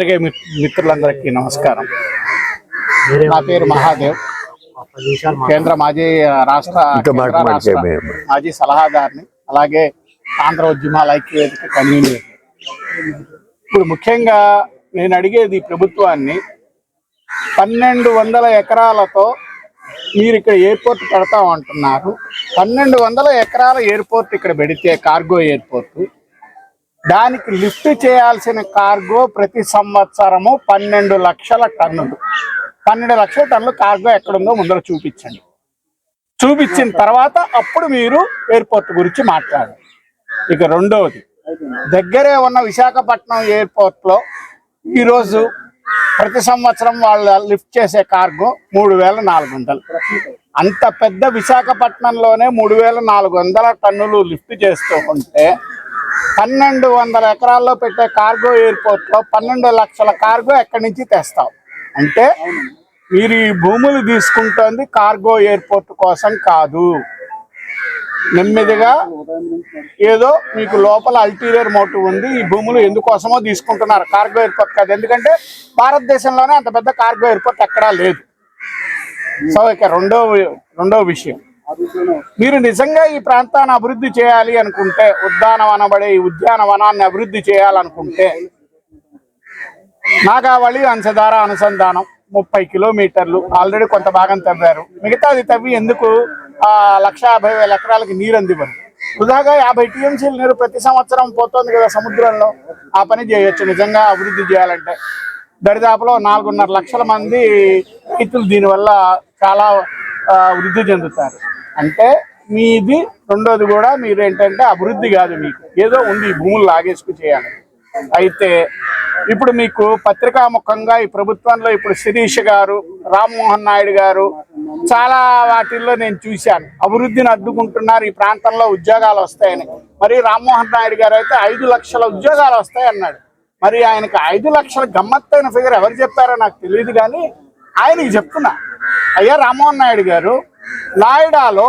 పత్రికే myth- మిత్రులందరికీ నమస్కారం. నా పేరు మహాదేవ్. కేంద్ర మాజీ రాష్ట్ర. మాజీ సలహాదారుని అలాగే ఆంధ్ర ఉద్యమాల ఐక్యవేదిక కన్వీనర్. ఇప్పుడు ముఖ్యంగా నేను అడిగేది ప్రభుత్వాన్ని పన్నెండు వందల ఎకరాలతో మీరు ఇక్కడ ఎయిర్పోర్ట్ పెడతాం అంటున్నారు పన్నెండు వందల ఎకరాల ఎయిర్పోర్ట్ ఇక్కడ పెడితే కార్గో ఎయిర్పోర్ట్ దానికి లిఫ్ట్ చేయాల్సిన కార్గో ప్రతి సంవత్సరము పన్నెండు లక్షల టన్నులు. పన్నెండు లక్షల టన్నులు కార్గో ఎక్కడుందో ముందర చూపించండి. చూపించిన తర్వాత అప్పుడు మీరు ఎయిర్పోర్ట్ గురించి మాట్లాడండి. ఇక రెండవది దగ్గరే ఉన్న విశాఖపట్నం ఎయిర్పోర్ట్లో ఈరోజు ప్రతి సంవత్సరం వాళ్ళు లిఫ్ట్ చేసే కార్గో మూడు వేల నాలుగు వందలు. అంత పెద్ద విశాఖపట్నంలోనే మూడు వేల నాలుగు వందల టన్నులు లిఫ్ట్ చేస్తూ ఉంటే పన్నెండు వందల ఎకరాల్లో పెట్టే కార్గో ఎయిర్పోర్ట్లో పన్నెండు లక్షల కార్గో ఎక్కడి నుంచి తెస్తావు? అంటే మీరు ఈ భూములు తీసుకుంటోంది కార్గో ఎయిర్పోర్ట్ కోసం కాదు. నెమ్మదిగా ఏదో మీకు లోపల అల్టీరియర్ మోటివ్ ఉంది ఈ భూములు ఎందుకోసమో తీసుకుంటున్నారు కార్గో ఎయిర్పోర్ట్ కాదు. ఎందుకంటే భారతదేశంలోనే అంత పెద్ద కార్గో ఎయిర్పోర్ట్ ఎక్కడా లేదు. సో ఇక రెండో రెండో విషయం. మీరు నిజంగా ఈ ప్రాంతాన్ని అభివృద్ధి చేయాలి అనుకుంటే ఉద్యానవనబడే ఈ ఉద్యానవనాన్ని అభివృద్ధి చేయాలనుకుంటే నాగావళి అంశధార అనుసంధానం ముప్పై కిలోమీటర్లు. ఆల్రెడీ కొంత భాగం తవ్వారు. మిగతాది తవ్వి ఎందుకు? ఆ లక్ష యాభై వేల ఎకరాలకి నీరు అందివ్వరు. వృధాగా యాభై టీఎంసీల నీరు ప్రతి సంవత్సరం పోతుంది కదా సముద్రంలో. ఆ పని చేయొచ్చు. నిజంగా అభివృద్ధి చేయాలంటే దరిదాపులో నాలుగున్నర లక్షల మంది రైతులు దీనివల్ల చాలా వృద్ధి చెందుతారు. అంటే మీది రెండోది కూడా మీరు ఏంటంటే అభివృద్ధి కాదు మీకు. ఏదో ఉంది భూములు లాగేసుకు చేయాలి. అయితే ఇప్పుడు మీకు పత్రికాముఖంగా ఈ ప్రభుత్వంలో ఇప్పుడు శిరీష్ గారు రామ్మోహన్ నాయుడు గారు చాలా వాటిల్లో నేను చూశాను. అభివృద్ధిని అడ్డుకుంటున్నారు ఈ ప్రాంతంలో ఉద్యోగాలు వస్తాయని. మరి రామ్మోహన్ నాయుడు గారు అయితే ఐదు లక్షల ఉద్యోగాలు వస్తాయన్నాడు. మరి ఆయనకి ఐదు లక్షల గమ్మత్తైన ఫిగర్ ఎవరు చెప్పారో నాకు తెలియదు కానీ ఆయనకి చెప్తున్నా. అయ్యా రామ్మోహన్ నాయుడు గారు నాయిడాలో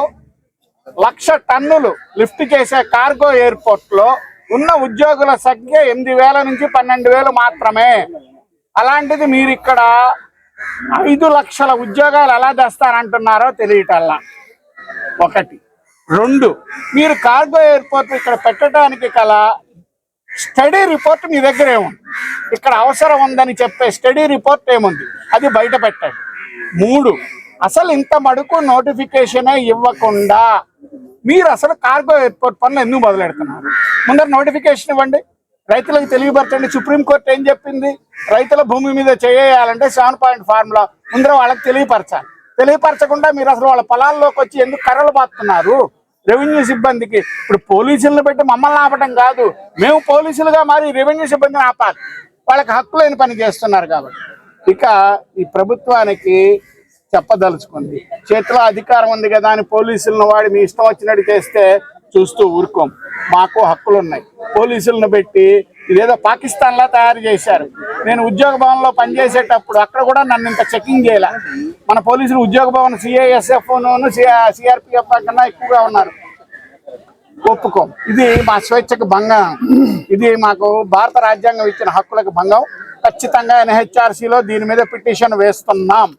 లక్ష టన్నులు లిఫ్ట్ చేసే కార్గో ఎయిర్పోర్ట్లో ఉన్న ఉద్యోగుల సంఖ్య ఎనిమిది వేల నుంచి పన్నెండు వేలు మాత్రమే. అలాంటిది మీరు ఇక్కడ ఐదు లక్షల ఉద్యోగాలు ఎలా తెస్తారంటున్నారో తెలియటల్లా. ఒకటి. రెండు. మీరు కార్గో ఎయిర్పోర్ట్ ఇక్కడ పెట్టడానికి కల స్టడీ రిపోర్ట్ మీ దగ్గర ఏముంది ఇక్కడ అవసరం ఉందని చెప్పే స్టడీ రిపోర్ట్ ఏముంది? అది బయట పెట్టండి. మూడు. అసలు ఇంత మడుకు నోటిఫికేషన్ ఇవ్వకుండా మీరు అసలు కార్గో ఎయిర్పోర్ట్ పనులు ఎందుకు మొదలెడుతున్నారు? ముందర నోటిఫికేషన్ ఇవ్వండి. రైతులకు తెలియపరచండి. సుప్రీంకోర్టు ఏం చెప్పింది? రైతుల భూమి మీద చేయాలంటే సెవెన్ పాయింట్ ఫార్ములా ముందర వాళ్ళకి తెలియపరచాలి. తెలియపరచకుండా మీరు అసలు వాళ్ళ పొలాల్లోకి వచ్చి ఎందుకు కర్రలు బాస్తున్నారు రెవెన్యూ సిబ్బందికి. ఇప్పుడు పోలీసులను పెట్టి మమ్మల్ని ఆపటం కాదు. మేము పోలీసులుగా మారి రెవెన్యూ సిబ్బందిని ఆపాలి. వాళ్ళకి హక్కు లేని పని చేస్తున్నారు కాబట్టి. ఇక ఈ ప్రభుత్వానికి చెప్పదలుచుకుంది. చేతిలో అధికారం ఉంది కదా అని పోలీసులను వాడి మీ ఇష్టం వచ్చినట్టు చేస్తే చూస్తూ ఊరుకోం. మాకు హక్కులు ఉన్నాయి పోలీసులను పెట్టి ఇదేదో పాకిస్తాన్లా తయారు చేశారు. నేను ఉద్యోగ భవన్లో పనిచేసేటప్పుడు అక్కడ కూడా నన్ను ఇంత చెకింగ్ చేయలే. మన పోలీసులు ఉద్యోగ భవన్ సిఐఎస్ఎఫ్ను సిఆర్పిఎఫ్ కన్నా ఎక్కువగా ఉన్నారు. ఒప్పుకోం. ఇది మా స్వేచ్ఛకు భంగం. ఇది మాకు భారత రాజ్యాంగం ఇచ్చిన హక్కులకు భంగం. ఖచ్చితంగా ఎన్హెచ్ఆర్సీలో దీని మీద పిటిషన్ వేస్తున్నాం.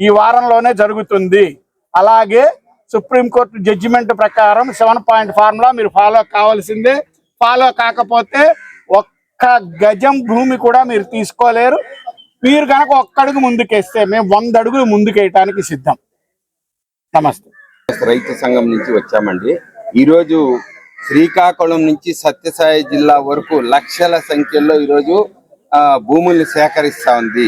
ఈ వారంలోనే జరుగుతుంది. అలాగే సుప్రీంకోర్టు జడ్జిమెంట్ ప్రకారం సెవెన్ పాయింట్ ఫార్ములా మీరు ఫాలో కావాల్సిందే. ఫాలో కాకపోతే ఒక్క గజం భూమి కూడా మీరు తీసుకోలేరు. మీరు కనుక ఒక్కడుగు ముందుకేస్తే మేము వంద అడుగులు ముందుకేయటానికి సిద్ధం. నమస్తే. రైతు సంఘం నుంచి వచ్చామండి. ఈరోజు శ్రీకాకుళం నుంచి సత్యసాయి జిల్లా వరకు లక్షల సంఖ్యలో ఈరోజు భూముల్ని సేకరిస్తా ఉంది.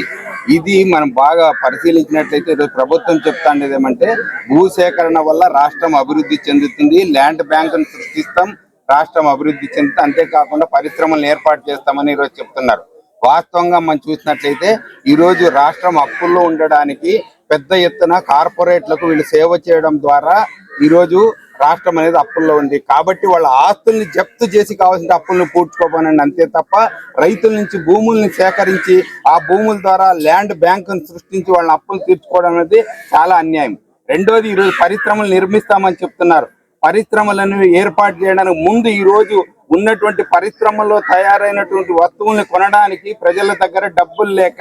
ఇది మనం బాగా పరిశీలించినట్లయితే ఈరోజు ప్రభుత్వం చెప్తాండేది ఏమంటే భూ సేకరణ వల్ల రాష్ట్రం అభివృద్ధి చెందుతుంది ల్యాండ్ బ్యాంకును సృష్టిస్తాం రాష్ట్రం అభివృద్ధి చెందుతుంది అంతేకాకుండా పరిశ్రమలను ఏర్పాటు చేస్తామని ఈరోజు చెప్తున్నారు. వాస్తవంగా మనం చూసినట్లయితే ఈ రోజు రాష్ట్రం అప్పుల్లో ఉండడానికి పెద్ద ఎత్తున కార్పొరేట్లకు వీళ్ళు సేవ చేయడం ద్వారా ఈ రోజు రాష్ట్రం అనేది అప్పుల్లో ఉంది. కాబట్టి వాళ్ళ ఆస్తుల్ని జప్తు చేసి కావాల్సిన అప్పులను పూడ్చుకోపోనండి అంతే తప్ప రైతుల నుంచి భూముల్ని సేకరించి ఆ భూముల ద్వారా ల్యాండ్ బ్యాంకును సృష్టించి వాళ్ళ అప్పులు తీర్చుకోవడం అనేది చాలా అన్యాయం. రెండోది ఈరోజు పరిశ్రమలు నిర్మిస్తామని చెప్తున్నారు. పరిశ్రమలను ఏర్పాటు చేయడానికి ముందు ఈ రోజు ఉన్నటువంటి పరిశ్రమలో తయారైనటువంటి వస్తువుల్ని కొనడానికి ప్రజల దగ్గర డబ్బులు లేక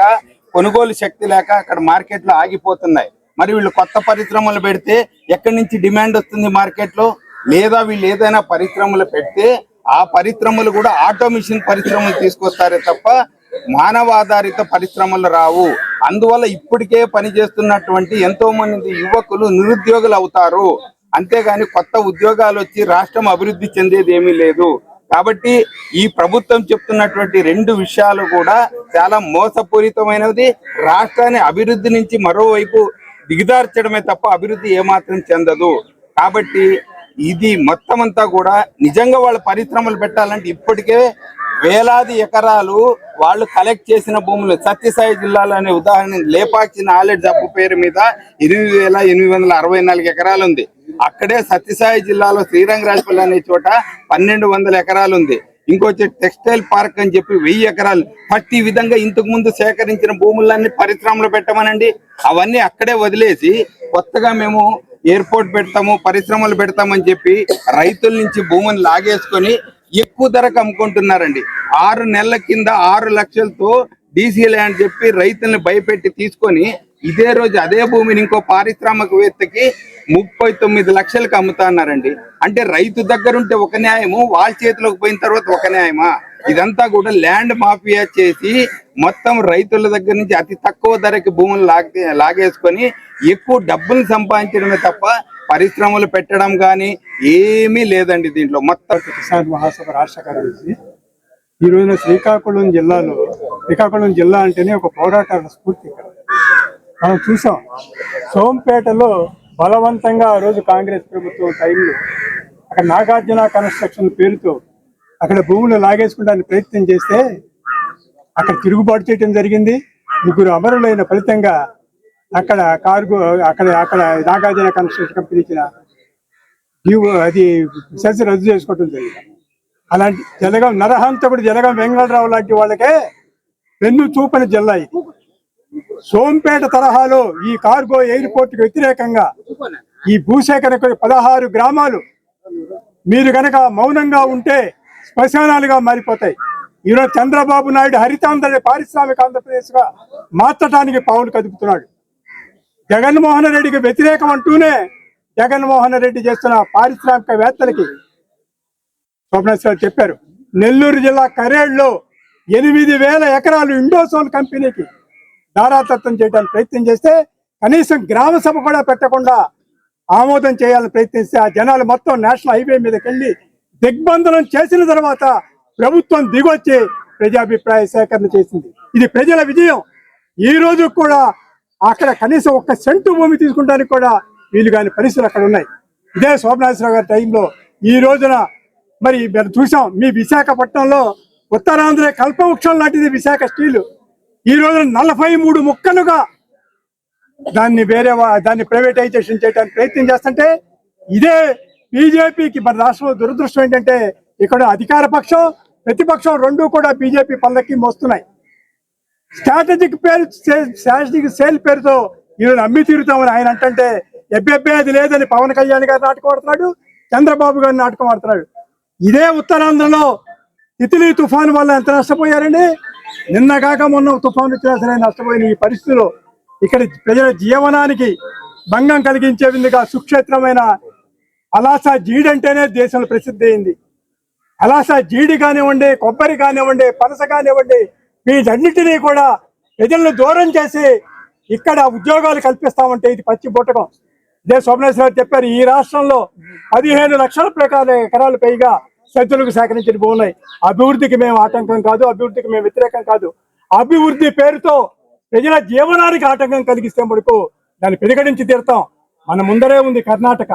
కొనుగోలు శక్తి లేక అక్కడ మార్కెట్లో ఆగిపోతున్నాయి. మరి వీళ్ళు కొత్త పరిశ్రమలు పెడితే ఎక్కడి నుంచి డిమాండ్ వస్తుంది మార్కెట్లో? లేదా వీళ్ళు ఏదైనా పరిశ్రమలు పెడితే ఆ పరిశ్రమలు కూడా ఆటోమేషన్ పరిశ్రమలు తీసుకొస్తారే తప్ప మానవాధారిత పరిశ్రమలు రావు. అందువల్ల ఇప్పటికే పనిచేస్తున్నటువంటి ఎంతో మంది యువకులు నిరుద్యోగులు అవుతారు. అంతేగాని కొత్త ఉద్యోగాలు వచ్చి రాష్ట్రం అభివృద్ధి చెందేది ఏమీ లేదు. కాబట్టి ఈ ప్రభుత్వం చెప్తున్నటువంటి రెండు విషయాలు కూడా చాలా మోసపూరితమైనది. రాష్ట్రాన్ని అభివృద్ధి నుంచి మరోవైపు దిగదార్చడమే తప్ప అభివృద్ధి ఏమాత్రం చెందదు. కాబట్టి ఇది మొత్తం అంతా కూడా నిజంగా వాళ్ళ పరిశ్రమలు పెట్టాలంటే ఇప్పటికే వేలాది ఎకరాలు వాళ్ళు కలెక్ట్ చేసిన భూములు సత్యసాయి జిల్లాలోనే ఉదాహరణ లేపాక్షి నాలెడ్జ్ జబ్బు పేరు మీద ఎనిమిది వేల ఎనిమిది వందల అరవై నాలుగు ఎకరాలు ఉంది. అక్కడే సత్యసాయి జిల్లాలో శ్రీరంగరాజపల్లి అనే చోట పన్నెండు వందల ఎకరాలు ఉంది. ఇంకొచ్చి టెక్స్టైల్ పార్క్ అని చెప్పి వెయ్యి ఎకరాలు. ఫస్ట్ ఈ విధంగా ఇంతకు ముందు సేకరించిన భూములన్నీ పరిశ్రమలు పెట్టమనండి. అవన్నీ అక్కడే వదిలేసి కొత్తగా మేము ఎయిర్పోర్ట్ పెడతాము పరిశ్రమలు పెడతామని చెప్పి రైతుల నుంచి భూములు లాగేసుకొని ఎక్కువ ధరకు అమ్ముకుంటున్నారండి ఆరు నెలల కింద ఆరు లక్షలతో డీసీ ల్యాండ్ చెప్పి రైతుల్ని భయపెట్టి తీసుకొని ఇదే రోజు అదే భూమిని ఇంకో పారిశ్రామికవేత్తకి ముప్పై తొమ్మిది లక్షలకు అమ్ముతా అంటే రైతు దగ్గర ఉంటే ఒక న్యాయము వాళ్ళ చేతిలోకి పోయిన తర్వాత ఒక న్యాయమా? ఇదంతా కూడా ల్యాండ్ మాఫియా చేసి మొత్తం రైతుల దగ్గర నుంచి అతి తక్కువ ధరకి భూములు లాగే లాగేసుకొని ఎక్కువ డబ్బులు సంపాదించడమే తప్ప పరిశ్రమలు పెట్టడం కానీ ఏమీ లేదండి దీంట్లో. మొత్తం కిసాన్ మహాసభ రాష్ట్ర కార్యదర్శి ఈ రోజున శ్రీకాకుళం జిల్లాలో శ్రీకాకుళం జిల్లా అంటేనే ఒక పోరాటాల స్ఫూర్తి మనం చూసాం సోంపేటలో బలవంతంగా ఆ రోజు కాంగ్రెస్ ప్రభుత్వం టైంలో అక్కడ నాగార్జున కన్స్ట్రక్షన్ పేరుతో అక్కడ భూములు లాగేసుకోవడానికి ప్రయత్నం చేస్తే అక్కడ తిరుగుబాటు చేయడం జరిగింది. ముగ్గురు అమరులైన ఫలితంగా అక్కడ కార్గో అక్కడ అక్కడ నాగార్జున కన్స్ట్రక్షన్ కంపెనీ ఇచ్చిన డ్యూ అది సెన్స్ రద్దు చేసుకోవటం జరిగింది. అలాంటి జలగం నరహంతకుడు జలగం వెంగళరావు లాంటి వాళ్ళకే వెన్ను చూపని జిల్లా ఇది. సోంపేట తరహాలో ఈ కార్గో ఎయిర్పోర్ట్కి వ్యతిరేకంగా ఈ భూసేకరణకు పదహారు గ్రామాలు మీరు గనక మౌనంగా ఉంటే శ్మశానాలుగా మారిపోతాయి. ఈరోజు చంద్రబాబు నాయుడు హరితాంధ్ర పారిశ్రామిక ఆంధ్రప్రదేశ్గా మార్చడానికి పావులు కదుపుతున్నాడు. జగన్మోహన్ రెడ్డికి వ్యతిరేకం అంటూనే జగన్మోహన్ రెడ్డి చేస్తున్న పారిశ్రామికవేత్తలకి స్వప్నేశ్వర్ చెప్పారు. నెల్లూరు జిల్లా కరేడ్లో ఎనిమిది వేల ఎకరాలు ఇండోసోల్ కంపెనీకి దారాతత్వం చేయడానికి ప్రయత్నం చేస్తే కనీసం గ్రామ సభ కూడా పెట్టకుండా ఆమోదం చేయాలని ప్రయత్నిస్తే ఆ జనాలు మొత్తం నేషనల్ హైవే మీదకి వెళ్ళి దిగ్బంధనం చేసిన తర్వాత ప్రభుత్వం దిగొచ్చి ప్రజాభిప్రాయ సేకరణ చేసింది. ఇది ప్రజల విజయం. ఈ రోజు కూడా అక్కడ కనీసం ఒక్క సెంటు భూమి తీసుకుంటానికి కూడా వీలు కాని పరిస్థితులు అక్కడ ఉన్నాయి. ఇదే శోభనాశ్వరరావు గారి టైంలో ఈ రోజున మరి మనం చూసాం మీ విశాఖపట్నంలో ఉత్తరాంధ్ర కల్పవృక్షం లాంటిది విశాఖ స్టీల్. ఈ రోజున నలభై మూడు ముక్కలుగా దాన్ని వేరే దాన్ని ప్రైవేటైజేషన్ చేయడానికి ప్రయత్నం చేస్తుంటే ఇదే బీజేపీకి మన రాష్ట్రంలో దురదృష్టం ఏంటంటే ఇక్కడ అధికార పక్షం ప్రతిపక్షం రెండు కూడా బీజేపీ పనులకి మోస్తున్నాయి. స్ట్రాటజిక్ పేరు స్ట్రాటజిక్ సేల్ పేరుతో ఈరోజు అమ్మి తీరుతామని ఆయన అంటే ఎబ్బెబ్బే అది లేదని పవన్ కళ్యాణ్ గారు నాటకం ఆడుతున్నాడు చంద్రబాబు గారు నాటకం ఆడుతున్నాడు. ఇదే ఉత్తరాంధ్రలో తితిలి తుఫాను వల్ల ఎంత నష్టపోయారండి? నిన్న కాక మొన్న తుఫాను వచ్చినా సరే నష్టపోయిన ఈ పరిస్థితిలో ఇక్కడ ప్రజల జీవనానికి భంగం కలిగించే విధంగా సుక్షేత్రమైన అలాసా జీడంటేనే దేశంలో ప్రసిద్ధి అయింది. అలాస జీడి కానివ్వండి కొబ్బరి కానివ్వండి పనస కానివ్వండి వీటన్నిటినీ కూడా ప్రజలను దూరం చేసి ఇక్కడ ఉద్యోగాలు కల్పిస్తామంటే ఇది పచ్చి బుట్టకం ఇదే సోమనేశ్వర చెప్పారు ఈ రాష్ట్రంలో పదిహేను లక్షల ప్రకారం ఎకరాలు పైగా సజ్జులకు సేకరించిన భూములు అభివృద్ధికి మేము ఆటంకం కాదు అభివృద్ధికి మేము వ్యతిరేకం కాదు. అభివృద్ధి పేరుతో ప్రజల జీవనానికి ఆటంకం కలిగిస్తే మటుకు దాన్ని పెరిగడించి తీరుతాం. మన ముందరే ఉంది కర్ణాటక.